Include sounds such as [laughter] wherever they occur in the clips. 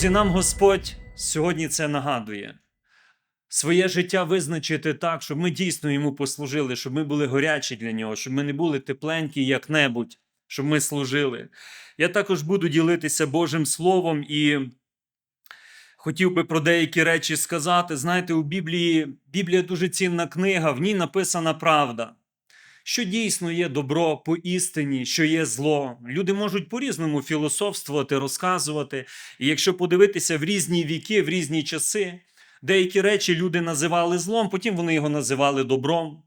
Друзі, нам Господь сьогодні це нагадує. Своє життя визначити так, щоб ми дійсно йому послужили, щоб ми були горячі для нього, щоб ми не були тепленькі як-небудь, щоб ми служили. Я також буду ділитися Божим Словом і хотів би про деякі речі сказати. Знаєте, у Біблії Біблія дуже цінна книга, в ній написана правда. Що дійсно є добро по істині, що є зло. Люди можуть по-різному філософствувати, розказувати. І якщо подивитися в різні віки, в різні часи, деякі речі люди називали злом, потім вони його називали добром.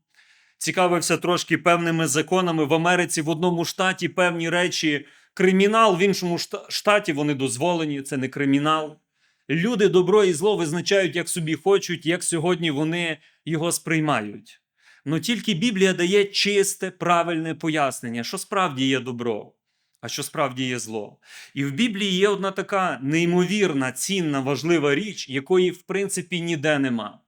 Цікавився трошки певними законами. В Америці в одному штаті певні речі кримінал, в іншому штаті вони дозволені, це не кримінал. Люди добро і зло визначають, як собі хочуть, як сьогодні вони його сприймають. Но тільки Біблія дає чисте, правильне пояснення, що справді є добро, а що справді є зло. І в Біблії є одна така неймовірна, цінна, важлива річ, якої, в принципі, ніде нема.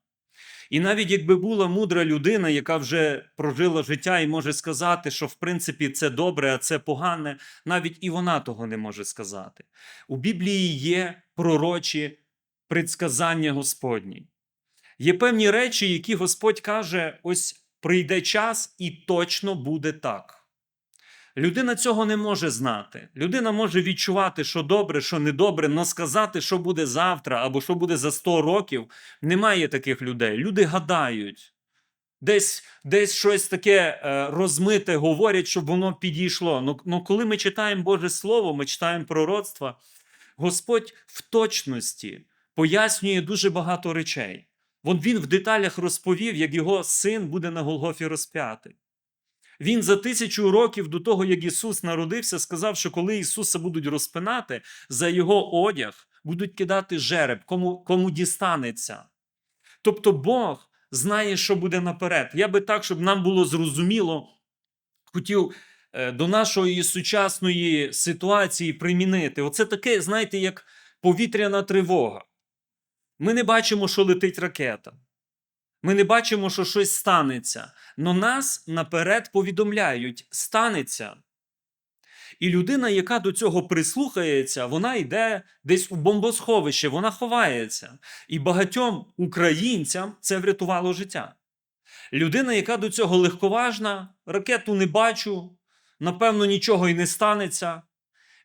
І навіть якби була мудра людина, яка вже прожила життя і може сказати, що в принципі це добре, а це погане, навіть і вона того не може сказати. У Біблії є пророчі предсказання Господні. Є певні речі, які Господь каже: ось прийде час, і точно буде так. Людина цього не може знати. Людина може відчувати, що добре, що недобре, але сказати, що буде завтра або що буде за 100 років, немає таких людей. Люди гадають. Десь, десь щось таке е, розмите говорять, щоб воно підійшло. Ну, ну коли ми читаємо Боже Слово, ми читаємо пророцтва, Господь в точності пояснює дуже багато речей. Вон він в деталях розповів, як його син буде на Голгофі розп'ятий. Він за тисячу років до того, як Ісус народився, сказав, що коли Ісуса будуть розпинати, за його одяг будуть кидати жереб, кому, кому дістанеться. Тобто Бог знає, що буде наперед. Я би так, щоб нам було зрозуміло, хотів е, до нашої сучасної ситуації примінити. Оце таке, знаєте, як повітряна тривога. Ми не бачимо, що летить ракета. Ми не бачимо, що щось станеться. Но нас наперед повідомляють: станеться. І людина, яка до цього прислухається, вона йде десь у бомбосховище, вона ховається. І багатьом українцям це врятувало життя. Людина, яка до цього легковажна, ракету не бачу, напевно, нічого і не станеться.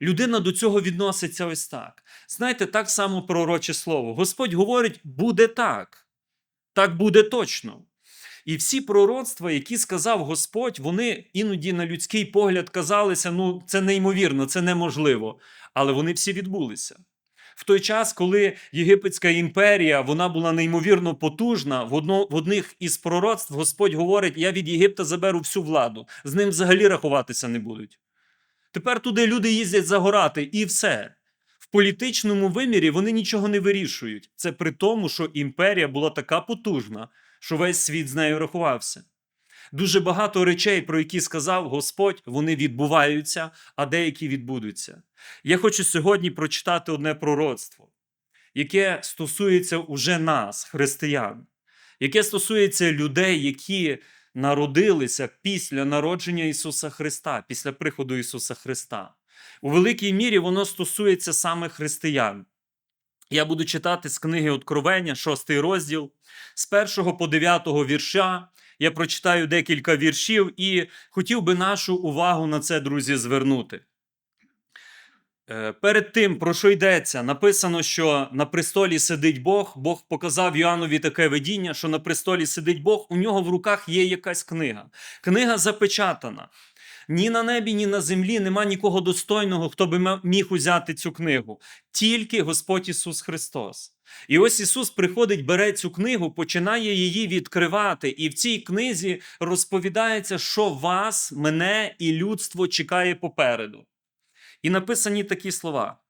Людина до цього відноситься ось так. Знаєте, так само пророче слово. Господь говорить, буде так. Так буде точно. І всі пророцтва, які сказав Господь, вони іноді на людський погляд казалися: ну, це неймовірно, це неможливо. Але вони всі відбулися. В той час, коли Єгипетська імперія вона була неймовірно потужна, в, одно, в одних із пророцтв Господь говорить: Я від Єгипта заберу всю владу, з ним взагалі рахуватися не будуть. Тепер туди люди їздять загорати, і все. В політичному вимірі вони нічого не вирішують. Це при тому, що імперія була така потужна, що весь світ з нею рахувався. Дуже багато речей, про які сказав Господь, вони відбуваються, а деякі відбудуться. Я хочу сьогодні прочитати одне пророцтво, яке стосується уже нас, християн, яке стосується людей, які народилися після народження Ісуса Христа, після приходу Ісуса Христа. У великій мірі воно стосується саме християн. Я буду читати з книги Откровення, 6 розділ, з 1 по 9 вірша. Я прочитаю декілька віршів і хотів би нашу увагу на це, друзі, звернути. Е, Перед тим, про що йдеться, написано, що на престолі сидить Бог. Бог показав Йоаннові таке видіння, що на престолі сидить Бог, у нього в руках є якась книга. Книга запечатана. Ні на небі, ні на землі нема нікого достойного, хто би міг узяти цю книгу. Тільки Господь Ісус Христос. І ось Ісус приходить, бере цю книгу, починає її відкривати. І в цій книзі розповідається, що вас, мене і людство чекає попереду. І написані такі слова.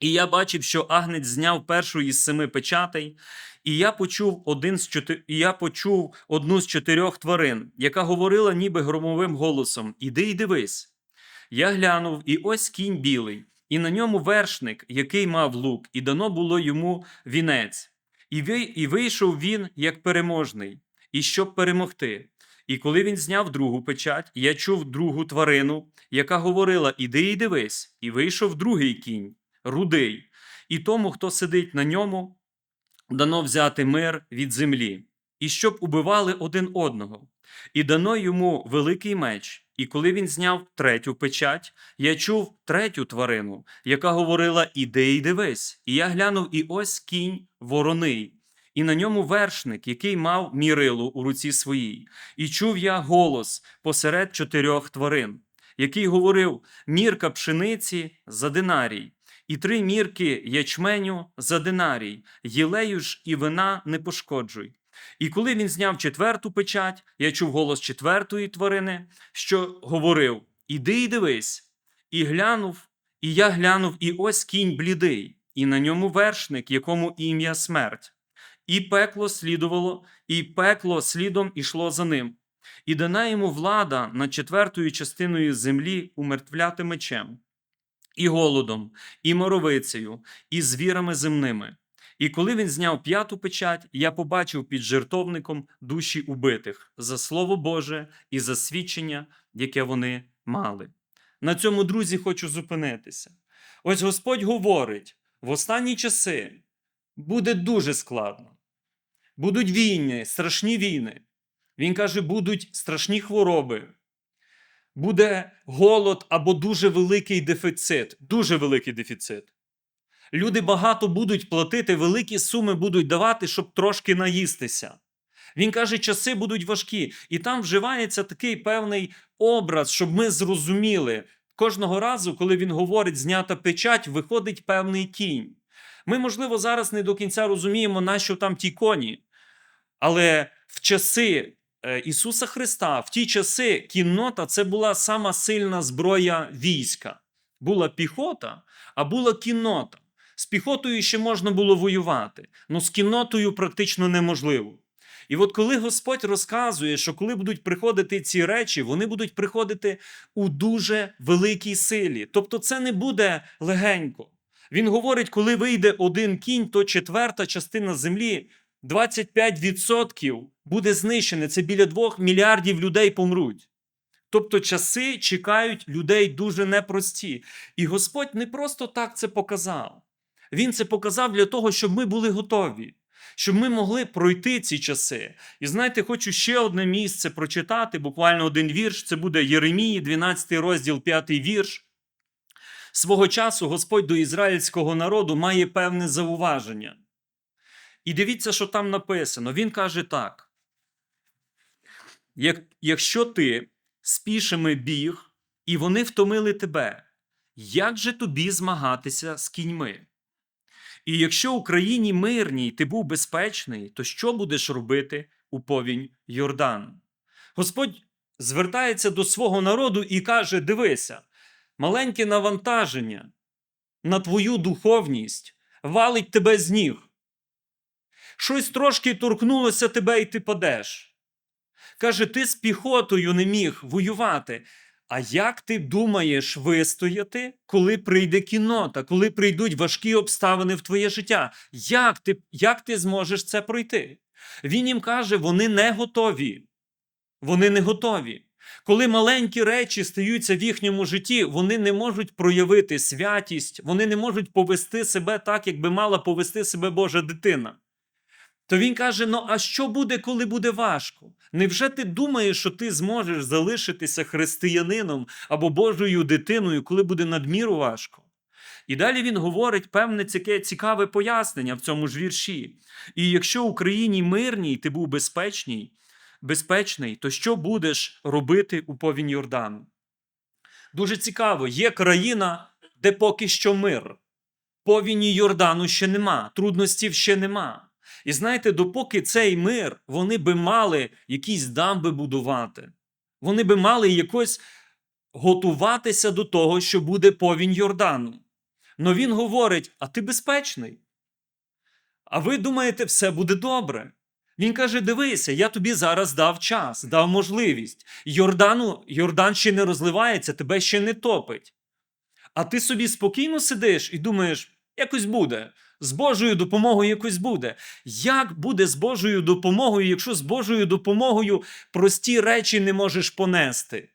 І я бачив, що агнець зняв першу із семи печатей, і я почув один з чотир... я почув одну з чотирьох тварин, яка говорила ніби громовим голосом: Іди й дивись. Я глянув, і ось кінь білий, і на ньому вершник, який мав лук, і дано було йому вінець. І вийшов він як переможний, і щоб перемогти. І коли він зняв другу печать, я чув другу тварину, яка говорила: Іди і дивись, і вийшов другий кінь, рудий, і тому, хто сидить на ньому, дано взяти мир від землі, і щоб убивали один одного. І дано йому великий меч. І коли він зняв третю печать, я чув третю тварину, яка говорила: Іди і дивись. І я глянув, і ось кінь вороний, і на ньому вершник, який мав мірилу у руці своїй. І чув я голос посеред чотирьох тварин, який говорив: мірка пшениці за динарій, і три мірки ячменю за динарій, єлею ж і вина не пошкоджуй. І коли він зняв четверту печать, я чув голос четвертої тварини, що говорив: Іди і дивись. І глянув, і я глянув, і ось кінь блідий, і на ньому вершник, якому ім'я смерть. І пекло слідувало, і пекло слідом ішло за ним. І дана йому влада над четвертою частиною землі умертвляти мечем, і голодом, і моровицею, і звірами земними. І коли він зняв п'яту печать, я побачив під жертовником душі убитих за слово Боже і за свідчення, яке вони мали. На цьому, друзі, хочу зупинитися. Ось Господь говорить: в останні часи буде дуже складно. Будуть війни, страшні війни. Він каже, будуть страшні хвороби, буде голод або дуже великий дефіцит, дуже великий дефіцит. Люди багато будуть платити, великі суми будуть давати, щоб трошки наїстися. Він каже, часи будуть важкі, і там вживається такий певний образ, щоб ми зрозуміли. Кожного разу, коли він говорить знята печать, виходить певний кінь. Ми, можливо, зараз не до кінця розуміємо, на що там ті коні. Але в часи е, Ісуса Христа, в ті часи кіннота це була сама сильна зброя війська. Була піхота, а була кіннота. З піхотою ще можна було воювати, але з кіннотою практично неможливо. І от коли Господь розказує, що коли будуть приходити ці речі, вони будуть приходити у дуже великій силі. Тобто це не буде легенько. Він говорить, коли вийде один кінь, то четверта частина землі 25% буде знищене. Це біля 2 мільярдів людей помруть. Тобто часи чекають людей дуже непрості. І Господь не просто так це показав. Він це показав для того, щоб ми були готові, щоб ми могли пройти ці часи. І знаєте, хочу ще одне місце прочитати, буквально один вірш. Це буде Єремії, 12 розділ, 5 вірш. Свого часу Господь до ізраїльського народу має певне зауваження. І дивіться, що там написано. Він каже так: Як, якщо ти спішими біг, і вони втомили тебе, як же тобі змагатися з кіньми? І якщо Україні мирній ти був безпечний, то що будеш робити у повінь Йордан? Господь звертається до свого народу і каже: Дивися, маленьке навантаження на твою духовність валить тебе з ніг. Щось трошки торкнулося тебе, і ти падеш. Каже, ти з піхотою не міг воювати. А як ти думаєш вистояти, коли прийде кінота, коли прийдуть важкі обставини в твоє життя? Як ти, як ти зможеш це пройти? Він їм каже, вони не готові. Вони не готові. Коли маленькі речі стаються в їхньому житті, вони не можуть проявити святість, вони не можуть повести себе так, як би мала повести себе Божа дитина. То він каже: ну а що буде, коли буде важко? Невже ти думаєш, що ти зможеш залишитися християнином або Божою дитиною, коли буде надміру важко? І далі він говорить певне цікаве пояснення в цьому ж вірші. І якщо Україні мирній, ти був безпечній, безпечний, то що будеш робити у повінь Йордану? Дуже цікаво, є країна, де поки що мир. Повіні Йордану ще нема, трудностів ще нема. І знаєте, допоки цей мир, вони би мали якісь дамби будувати, вони би мали якось готуватися до того, що буде повінь Йордану. Но він говорить: а ти безпечний. А ви думаєте, все буде добре. Він каже: дивися, я тобі зараз дав час, дав можливість. Йордану, Йордан ще не розливається, тебе ще не топить. А ти собі спокійно сидиш і думаєш, якось буде. З Божою допомогою якось буде. Як буде з Божою допомогою, якщо з Божою допомогою прості речі не можеш понести?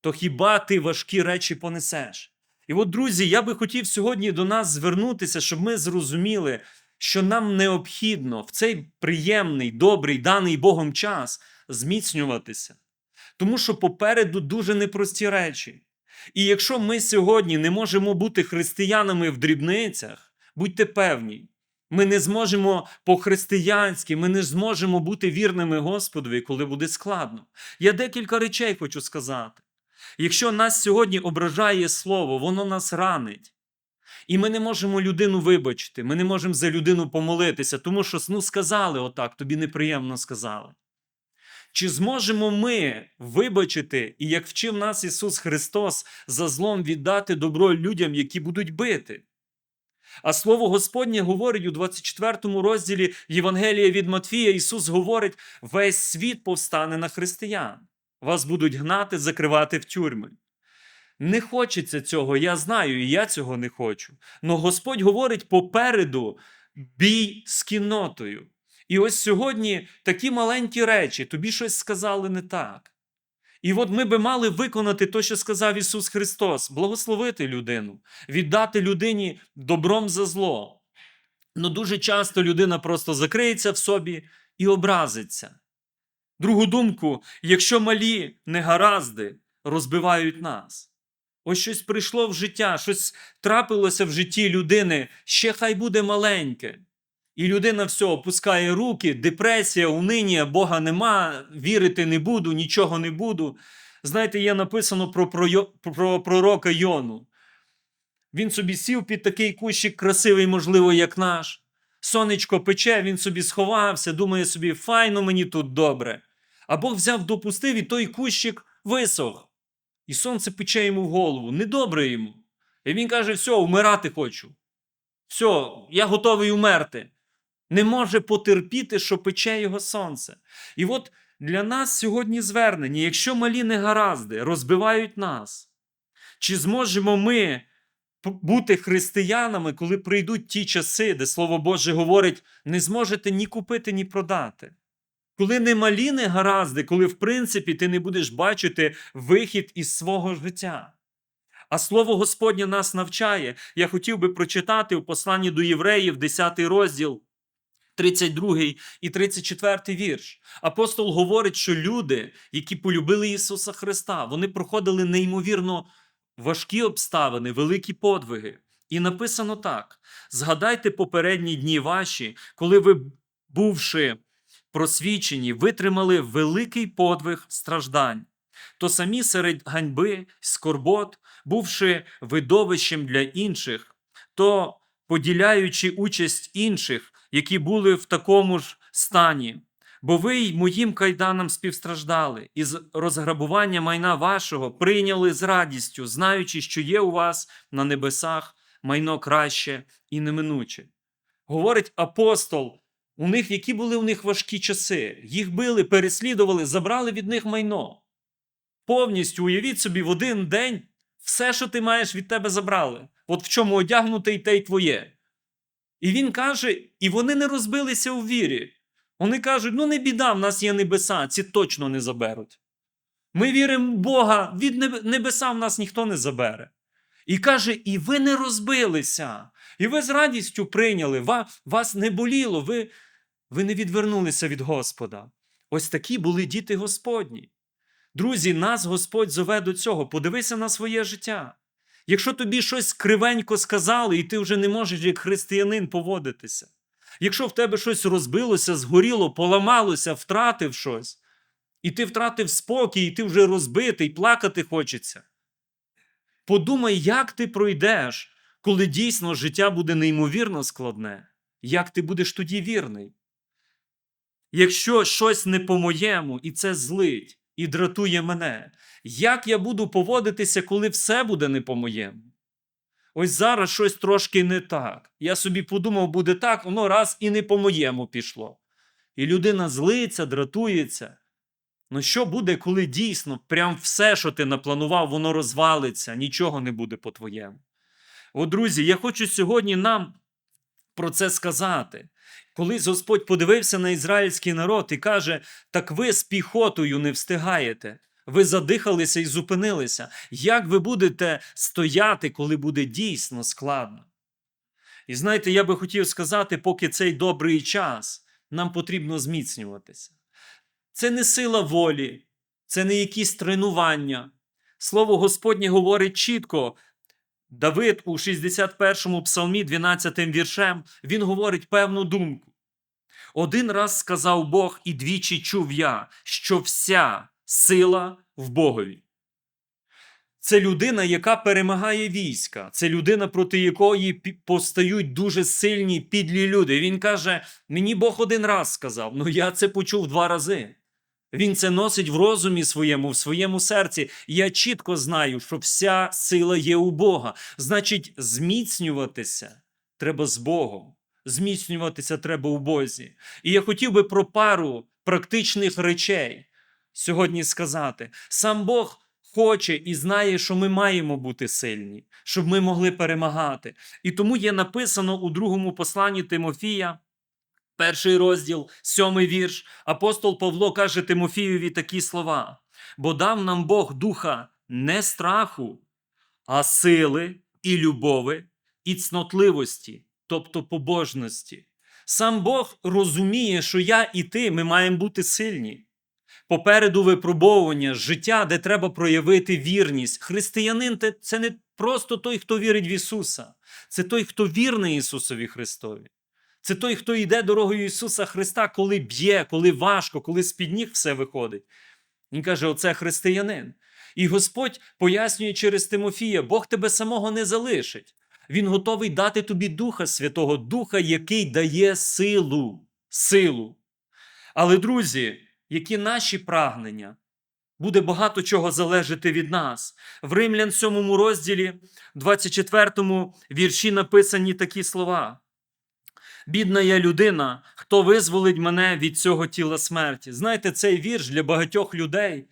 То хіба ти важкі речі понесеш? І от, друзі, я би хотів сьогодні до нас звернутися, щоб ми зрозуміли, що нам необхідно в цей приємний, добрий, даний Богом час зміцнюватися. Тому що попереду дуже непрості речі. І якщо ми сьогодні не можемо бути християнами в дрібницях, будьте певні, ми не зможемо по-християнськи, ми не зможемо бути вірними Господові, коли буде складно. Я декілька речей хочу сказати. Якщо нас сьогодні ображає слово, воно нас ранить. І ми не можемо людину вибачити, ми не можемо за людину помолитися, тому що ну, сказали отак, тобі неприємно сказали. Чи зможемо ми вибачити, і як вчив нас Ісус Христос, за злом віддати добро людям, які будуть бити? А слово Господнє говорить у 24 розділі Євангелія від Матфія, Ісус говорить: весь світ повстане на християн. Вас будуть гнати, закривати в тюрми. Не хочеться цього, я знаю, і я цього не хочу. Но Господь говорить попереду бій з кіннотою. І ось сьогодні такі маленькі речі, тобі щось сказали не так. І от ми би мали виконати те, що сказав Ісус Христос: благословити людину, віддати людині добром за зло. Ну дуже часто людина просто закриється в собі і образиться. Другу думку, якщо малі негаразди розбивають нас. Ось щось прийшло в життя, щось трапилося в житті людини, ще хай буде маленьке. І людина все опускає руки, депресія, униння, Бога нема, вірити не буду, нічого не буду. Знаєте, є написано про, про, про пророка Йону. Він собі сів під такий кущик красивий, можливо, як наш. Сонечко пече, він собі сховався, думає собі, файно мені тут добре. А Бог взяв, допустив, і той кущик висох. І сонце пече йому в голову, недобре йому. І він каже: все, вмирати хочу. Все, я готовий умерти. Не може потерпіти, що пече його сонце. І от для нас сьогодні звернення, якщо малі негаразди розбивають нас, чи зможемо ми бути християнами, коли прийдуть ті часи, де Слово Боже говорить, не зможете ні купити, ні продати. Коли не малі негаразди, коли, в принципі, ти не будеш бачити вихід із свого життя. А слово Господнє нас навчає. Я хотів би прочитати у посланні до євреїв, 10 розділ, 32 і 34 вірш. Апостол говорить, що люди, які полюбили Ісуса Христа, вони проходили неймовірно важкі обставини, великі подвиги. І написано так: згадайте попередні дні ваші, коли ви, бувши просвічені, витримали великий подвиг страждань, то самі серед ганьби, скорбот, бувши видовищем для інших, то поділяючи участь інших, які були в такому ж стані. Бо ви й моїм кайданам співстраждали, і з розграбування майна вашого прийняли з радістю, знаючи, що є у вас на небесах майно краще і неминуче. Говорить апостол, у них які були у них важкі часи. Їх били, переслідували, забрали від них майно. Повністю уявіть собі, в один день все, що ти маєш від тебе забрали. От в чому одягнутий те й твоє. І він каже: і вони не розбилися у вірі. Вони кажуть: ну не біда, в нас є небеса, ці точно не заберуть. Ми віримо в Бога, від небеса в нас ніхто не забере. І каже: і ви не розбилися, і ви з радістю прийняли, вас не боліло, ви, ви не відвернулися від Господа. Ось такі були діти Господні. Друзі, нас Господь зове до цього. Подивися на своє життя. Якщо тобі щось кривенько сказали, і ти вже не можеш як християнин поводитися. Якщо в тебе щось розбилося, згоріло, поламалося, втратив щось, і ти втратив спокій, і ти вже розбитий, плакати хочеться. Подумай, як ти пройдеш, коли дійсно життя буде неймовірно складне, як ти будеш тоді вірний. Якщо щось не по-моєму, і це злить, і дратує мене, як я буду поводитися, коли все буде не по-моєму? Ось зараз щось трошки не так. Я собі подумав, буде так, воно раз і не по-моєму пішло. І людина злиться, дратується. Ну що буде, коли дійсно прям все, що ти напланував, воно розвалиться, нічого не буде по-твоєму? От, друзі, я хочу сьогодні нам про це сказати. Колись Господь подивився на ізраїльський народ і каже: так ви з піхотою не встигаєте. Ви задихалися і зупинилися. Як ви будете стояти, коли буде дійсно складно? І знаєте, я би хотів сказати, поки цей добрий час, нам потрібно зміцнюватися. Це не сила волі, це не якісь тренування. Слово Господнє говорить чітко. Давид у 61-му псалмі, 12 віршем, він говорить певну думку. Один раз сказав Бог, і двічі чув я, що вся сила в Богові. Це людина, яка перемагає війська. Це людина, проти якої постають дуже сильні підлі люди. Він каже: мені Бог один раз сказав, ну я це почув два рази. Він це носить в розумі своєму, в своєму серці. Я чітко знаю, що вся сила є у Бога. Значить, зміцнюватися треба з Богом. Зміцнюватися треба у Бозі. І я хотів би про пару практичних речей сьогодні сказати. Сам Бог хоче і знає, що ми маємо бути сильні, щоб ми могли перемагати. І тому є написано у другому посланні Тимофія, перший розділ, сьомий вірш. Апостол Павло каже Тимофієві такі слова: бо дав нам Бог духа не страху, а сили і любови, і цнотливості, тобто побожності. Сам Бог розуміє, що я і ти ми маємо бути сильні. Попереду випробовування, життя, де треба проявити вірність. Християнин це не просто той, хто вірить в Ісуса, це той, хто вірний Ісусові Христові. Це той, хто йде дорогою Ісуса Христа, коли б'є, коли важко, коли з-під ніг все виходить. Він каже: оце християнин. І Господь пояснює через Тимофія: Бог тебе самого не залишить. Він готовий дати тобі Духа Святого, Духа, який дає силу. Силу. Але, друзі, які наші прагнення? Буде багато чого залежати від нас. В Римлян 7 розділі, 24 вірші написані такі слова. Бідна я людина, хто визволить мене від цього тіла смерті. Знаєте, цей вірш для багатьох людей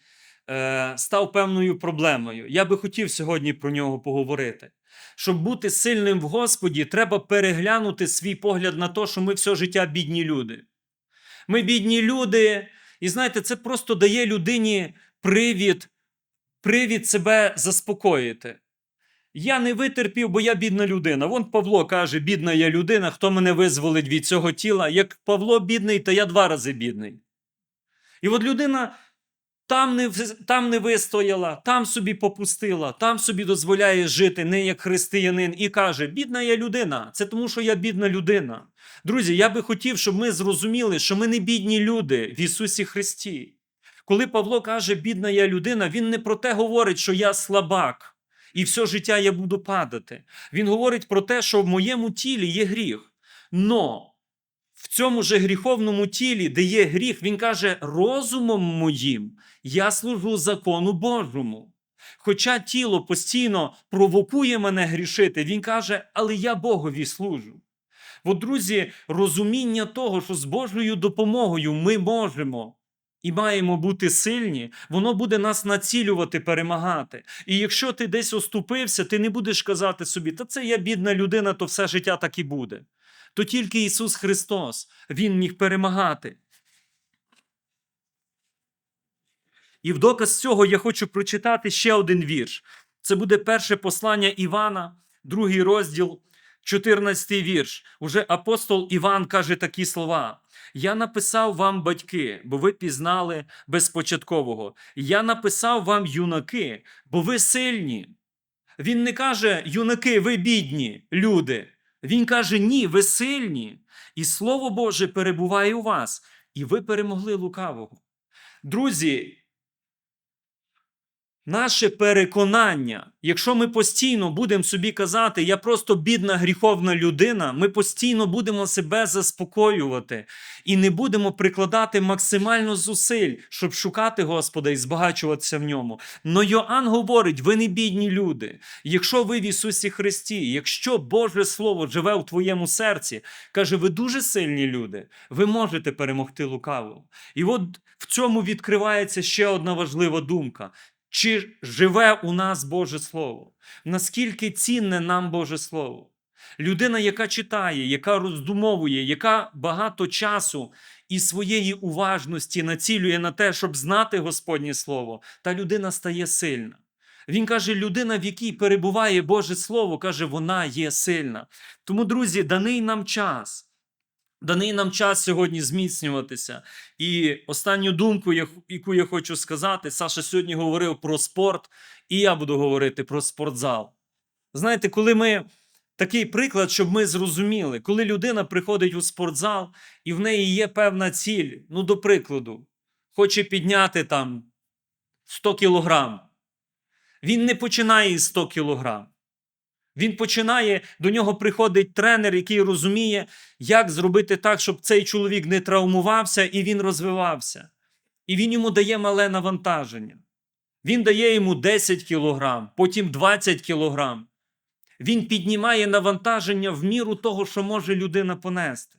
е, став певною проблемою. Я би хотів сьогодні про нього поговорити. Щоб бути сильним в Господі, треба переглянути свій погляд на те, що ми все життя бідні люди. Ми бідні люди, і знаєте, це просто дає людині привід, привід себе заспокоїти. Я не витерпів, бо я бідна людина. Вон Павло каже: бідна я людина, хто мене визволить від цього тіла. Як Павло бідний, то я два рази бідний. І от людина там не, там не вистояла, там собі попустила, там собі дозволяє жити не як християнин, і каже: бідна я людина. Це тому, що я бідна людина. Друзі, я би хотів, щоб ми зрозуміли, що ми не бідні люди в Ісусі Христі. Коли Павло каже, бідна я людина, він не про те говорить, що я слабак і все життя я буду падати. Він говорить про те, що в моєму тілі є гріх. Но в цьому же гріховному тілі, де є гріх, він каже: розумом моїм я служу закону Божому. Хоча тіло постійно провокує мене грішити, він каже, але я Богові служу. От, друзі, розуміння того, що з Божою допомогою ми можемо і маємо бути сильні, воно буде нас націлювати, перемагати. І якщо ти десь оступився, ти не будеш казати собі, та це я бідна людина, то все життя так і буде. То тільки Ісус Христос, Він міг перемагати. І в доказ цього я хочу прочитати ще один вірш. Це буде перше послання Івана, другий розділ, 14 вірш. Уже апостол Іван каже такі слова: Я написав вам батьки, бо ви пізнали безпочаткового. Я написав вам юнаки, бо ви сильні. Він не каже, юнаки, ви бідні люди. Він каже, ні, ви сильні. І Слово Боже перебуває у вас, і ви перемогли лукавого. Друзі, наше переконання, якщо ми постійно будемо собі казати, я просто бідна гріховна людина, ми постійно будемо себе заспокоювати і не будемо прикладати максимально зусиль, щоб шукати Господа і збагачуватися в ньому. Но Йоанн говорить: ви не бідні люди. Якщо ви в Ісусі Христі, якщо Боже Слово живе у твоєму серці, каже, ви дуже сильні люди, ви можете перемогти лукавого. І от в цьому відкривається ще одна важлива думка. Чи живе у нас Боже Слово? Наскільки цінне нам Боже Слово? Людина, яка читає, яка роздумовує, яка багато часу і своєї уважності націлює на те, щоб знати Господнє Слово, та людина стає сильна. Він каже, людина, в якій перебуває Боже Слово, каже, вона є сильна. Тому, друзі, даний нам час. Даний нам час сьогодні зміцнюватися. І останню думку, яку я хочу сказати, Саша сьогодні говорив про спорт, і я буду говорити про спортзал. Знаєте, коли ми такий приклад, щоб ми зрозуміли, коли людина приходить у спортзал і в неї є певна ціль, ну, до прикладу, хоче підняти там 100 кілограм. Він не починає із 100 кілограм. Він починає, до нього приходить тренер, який розуміє, як зробити так, щоб цей чоловік не травмувався і він розвивався. І він йому дає мале навантаження. Він дає йому 10 кілограм, потім 20 кілограм. Він піднімає навантаження в міру того, що може людина понести.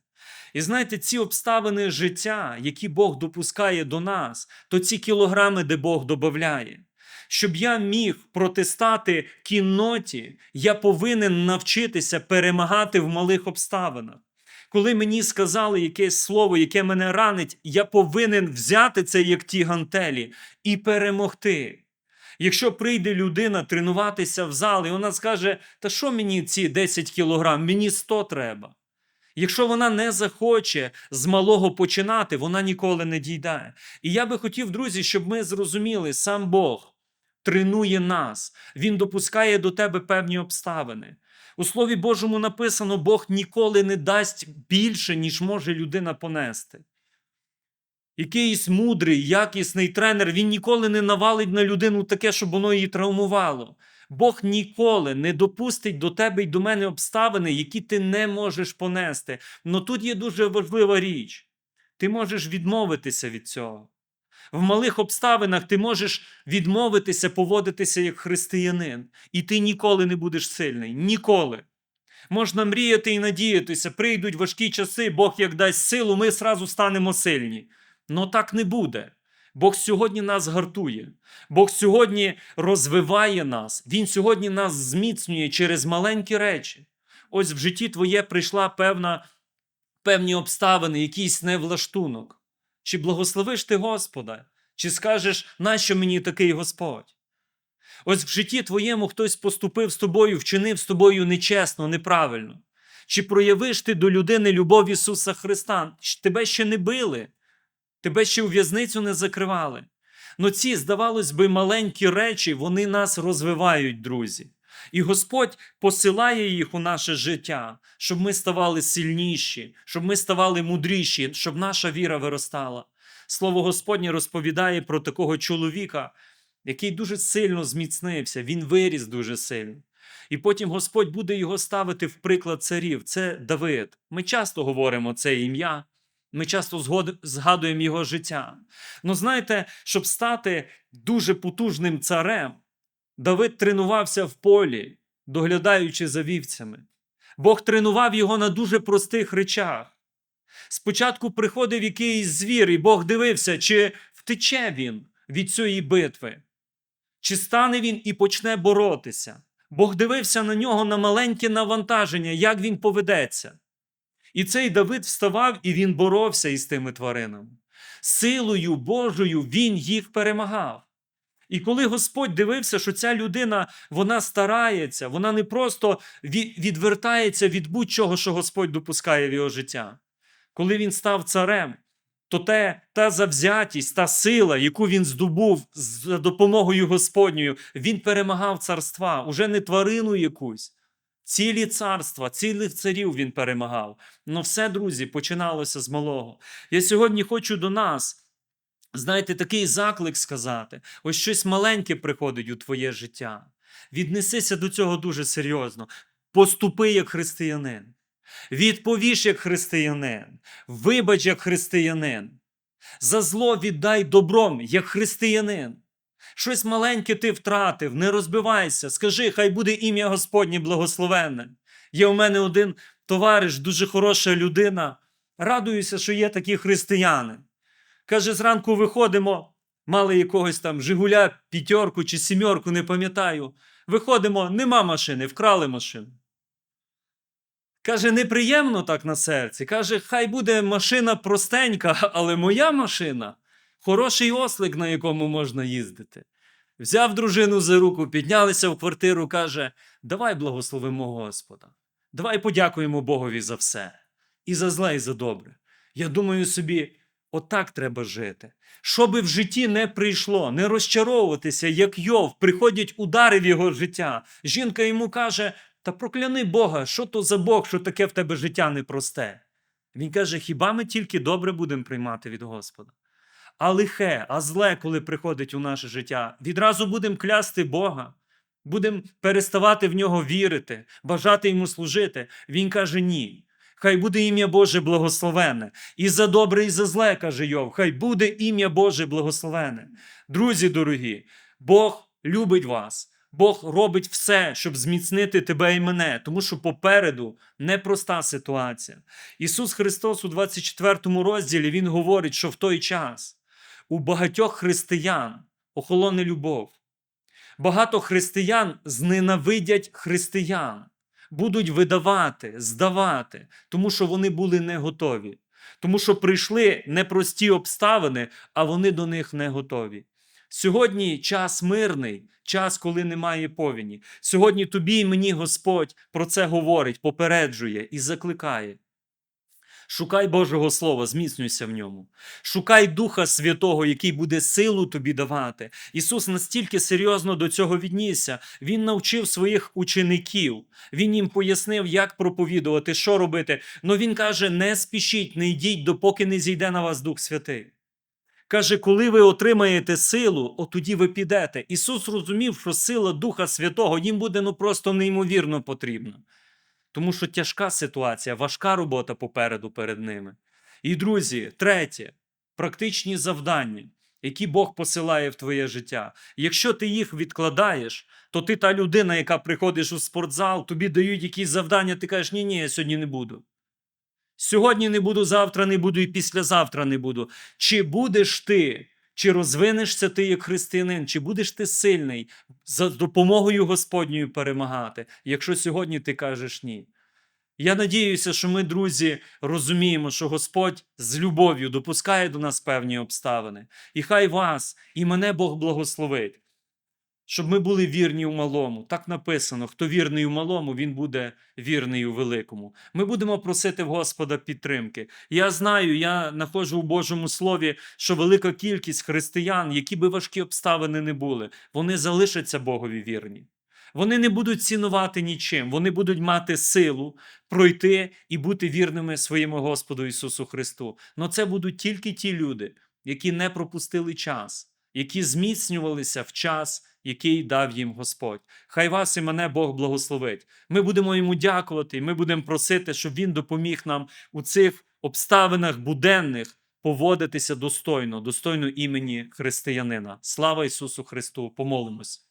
І знаєте, ці обставини життя, які Бог допускає до нас, то ці кілограми, де Бог додає. Щоб я міг протистати кінноті, я повинен навчитися перемагати в малих обставинах. Коли мені сказали якесь слово, яке мене ранить, я повинен взяти це як ті гантелі і перемогти. Якщо прийде людина тренуватися в зал, і вона скаже, та що мені ці 10 кілограм, мені 100 треба. Якщо вона не захоче з малого починати, вона ніколи не дійде. І я би хотів, друзі, щоб ми зрозуміли, сам Бог тренує нас, Він допускає до тебе певні обставини. У Слові Божому написано, Бог ніколи не дасть більше, ніж може людина понести. Якийсь мудрий, якісний тренер, він ніколи не навалить на людину таке, щоб воно її травмувало. Бог ніколи не допустить до тебе й до мене обставини, які ти не можеш понести. Но тут є дуже важлива річ. Ти можеш відмовитися від цього. В малих обставинах ти можеш відмовитися, поводитися як християнин, і ти ніколи не будеш сильний. Ніколи. Можна мріяти і надіятися, прийдуть важкі часи, Бог як дасть силу, ми зразу станемо сильні. Но так не буде. Бог сьогодні нас гартує, Бог сьогодні розвиває нас, Він сьогодні нас зміцнює через маленькі речі. Ось в житті твоє прийшла певна, певні обставини, якийсь невлаштунок. Чи благословиш ти Господа, чи скажеш, нащо мені такий Господь? Ось в житті твоєму хтось поступив з тобою, вчинив з тобою нечесно, неправильно. Чи проявиш ти до людини любов Ісуса Христа? Тебе ще не били, тебе ще у в'язницю не закривали. Но ці, здавалось би, маленькі речі, вони нас розвивають, друзі. І Господь посилає їх у наше життя, щоб ми ставали сильніші, щоб ми ставали мудріші, щоб наша віра виростала. Слово Господнє розповідає про такого чоловіка, який дуже сильно зміцнився, він виріс дуже сильно. І потім Господь буде його ставити в приклад царів. Це Давид. Ми часто говоримо це ім'я, ми часто згадуємо його життя. Ну знаєте, щоб стати дуже потужним царем, Давид тренувався в полі, доглядаючи за вівцями. Бог тренував його на дуже простих речах. Спочатку приходив якийсь звір, і Бог дивився, чи втече він від цієї битви, чи стане він і почне боротися. Бог дивився на нього на маленьке навантаження, як він поведеться. І цей Давид вставав і він боровся із тими тваринами. Силою Божою він їх перемагав. І коли Господь дивився, що ця людина вона старається, вона не просто відвертається від будь-чого, що Господь допускає в його життя. Коли він став царем, то те, та завзятість, та сила, яку він здобув за допомогою Господньою, він перемагав царства, уже не тварину якусь. Цілі царства, цілих царів він перемагав. Ну все, друзі, починалося з малого. Я сьогодні хочу до нас, знаєте, такий заклик сказати: ось щось маленьке приходить у твоє життя. Віднесися до цього дуже серйозно. Поступи як християнин. Відповіш як християнин, вибач як християнин. За зло віддай добром як християнин. Щось маленьке ти втратив, не розбивайся. Скажи, хай буде ім'я Господнє благословенне. Є у мене один товариш, дуже хороша людина. Радуюся, що є такі християни. Каже, зранку виходимо, мали якогось там Жигуля, п'ятерку чи сімерку, не пам'ятаю. Виходимо, нема машини, вкрали машину. Каже, неприємно так на серці. Каже, хай буде машина простенька, [laughs] але моя машина хороший ослик, на якому можна їздити. Взяв дружину за руку, піднялися в квартиру, каже: Давай благословимо Господа. Давай подякуємо Богові за все. І за зле, і за добре. Я думаю собі, отак треба жити. Що би в житті не прийшло, не розчаровуватися, як Йов, приходять удари в його життя. Жінка йому каже: Та прокляни Бога, що то за Бог, що таке в тебе життя непросте. Він каже: хіба ми тільки добре будемо приймати від Господа? А лихе, а зле, коли приходить у наше життя, відразу будемо клясти Бога, будемо переставати в нього вірити, бажати йому служити. Він каже: ні. Хай буде ім'я Боже благословене. І за добре, і за зле, каже Йов, хай буде ім'я Боже благословене. Друзі дорогі, Бог любить вас. Бог робить все, щоб зміцнити тебе і мене, тому що попереду непроста ситуація. Ісус Христос у 24 розділі Він говорить, що в той час у багатьох християн охолоне любов. Багато християн зненавидять християн, будуть видавати, здавати, тому що вони були не готові. Тому що прийшли непрості обставини, а вони до них не готові. Сьогодні час мирний, час, коли немає повіні. Сьогодні тобі і мені Господь про це говорить, попереджує і закликає. Шукай Божого Слова, зміцнюйся в ньому. Шукай Духа Святого, який буде силу тобі давати. Ісус настільки серйозно до цього віднісся. Він навчив своїх учеників. Він їм пояснив, як проповідувати, що робити. Но Він каже: не спішіть, не йдіть, допоки не зійде на вас Дух Святий. Каже, коли ви отримаєте силу, от тоді ви підете. Ісус розумів, що сила Духа Святого їм буде ну просто неймовірно потрібна. Тому що тяжка ситуація, важка робота попереду перед ними. І, друзі, третє практичні завдання, які Бог посилає в твоє життя. Якщо ти їх відкладаєш, то ти та людина, яка приходиш у спортзал, тобі дають якісь завдання, ти кажеш, ні, ні, я сьогодні не буду. Сьогодні не буду, завтра не буду і післязавтра не буду. Чи будеш ти, чи розвинешся ти як християнин, чи будеш ти сильний за допомогою Господньою перемагати, якщо сьогодні ти кажеш ні? Я надіюся, що ми, друзі, розуміємо, що Господь з любов'ю допускає до нас певні обставини. І хай вас і мене Бог благословить, щоб ми були вірні у малому. Так написано: хто вірний у малому, він буде вірний у великому. Ми будемо просити в Господа підтримки. Я знаю, я знаходжу у Божому Слові, що велика кількість християн, які би важкі обставини не були, вони залишаться Богові вірні. Вони не будуть цінувати нічим, вони будуть мати силу пройти і бути вірними своєму Господу Ісусу Христу. Но це будуть тільки ті люди, які не пропустили час, які зміцнювалися в час, який дав їм Господь. Хай вас і мене Бог благословить. Ми будемо йому дякувати, і ми будемо просити, щоб Він допоміг нам у цих обставинах буденних поводитися достойно, достойно імені християнина. Слава Ісусу Христу! Помолимось.